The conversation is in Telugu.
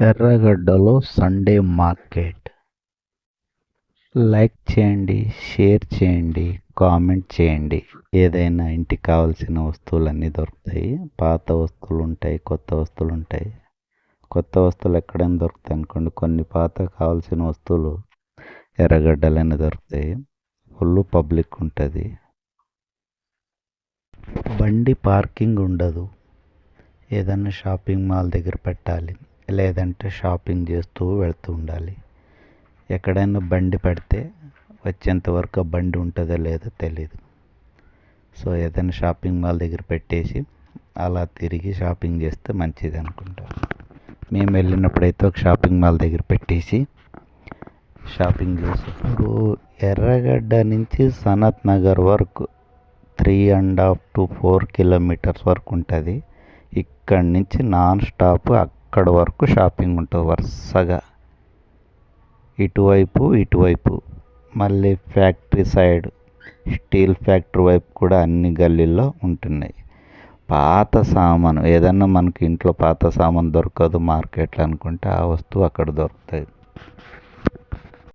ఎర్రగడ్డలో సండే మార్కెట్ లైక్ చేయండి షేర్ చేయండి కామెంట్ చేయండి. ఏదైనా ఇంటికి కావాల్సిన వస్తువులన్నీ దొరుకుతాయి. పాత వస్తువులు ఉంటాయి కొత్త వస్తువులు ఉంటాయి కొత్త వస్తువులు ఎక్కడైనా దొరుకుతాయి అనుకోండి. కొన్ని పాత కావాల్సిన వస్తువులు ఎర్రగడ్డలైనా దొరుకుతాయి. ఫుల్ పబ్లిక్ ఉంటుంది. బండి పార్కింగ్ ఉండదు. ఏదైనా షాపింగ్ మాల్ దగ్గర పెట్టాలి. లేదంటే షాపింగ్ చేస్తూ వెళ్తూ ఉండాలి. ఎక్కడైనా బండి పెడితే వచ్చేంత వరకు బండి ఉంటుందో లేదో తెలియదు సో ఏదైనా షాపింగ్ మాల్ దగ్గర పెట్టేసి అలా తిరిగి షాపింగ్ చేస్తే మంచిది అనుకుంటాను. మేము వెళ్ళినప్పుడైతే ఒక షాపింగ్ మాల్ దగ్గర పెట్టేసి షాపింగ్ చేసి ఎర్రగడ్డ నుంచి సనత్ నగర్ వరకు three and half to four kilometres వరకు ఉంటుంది. ఇక్కడి నుంచి నాన్ స్టాప్ అక్కడ వరకు షాపింగ్ ఉంటుంది వరుసగా. ఇటువైపు ఇటువైపు. మళ్ళీ ఫ్యాక్టరీ సైడ్ స్టీల్ ఫ్యాక్టరీ వైపు కూడా అన్ని గల్లీల్లో ఉంటున్నాయి. పాత సామాను ఏదన్నా మనకి ఇంట్లో పాత సామాను దొరకదు మార్కెట్లో అనుకుంటే ఆ వస్తువు అక్కడ దొరుకుతుంది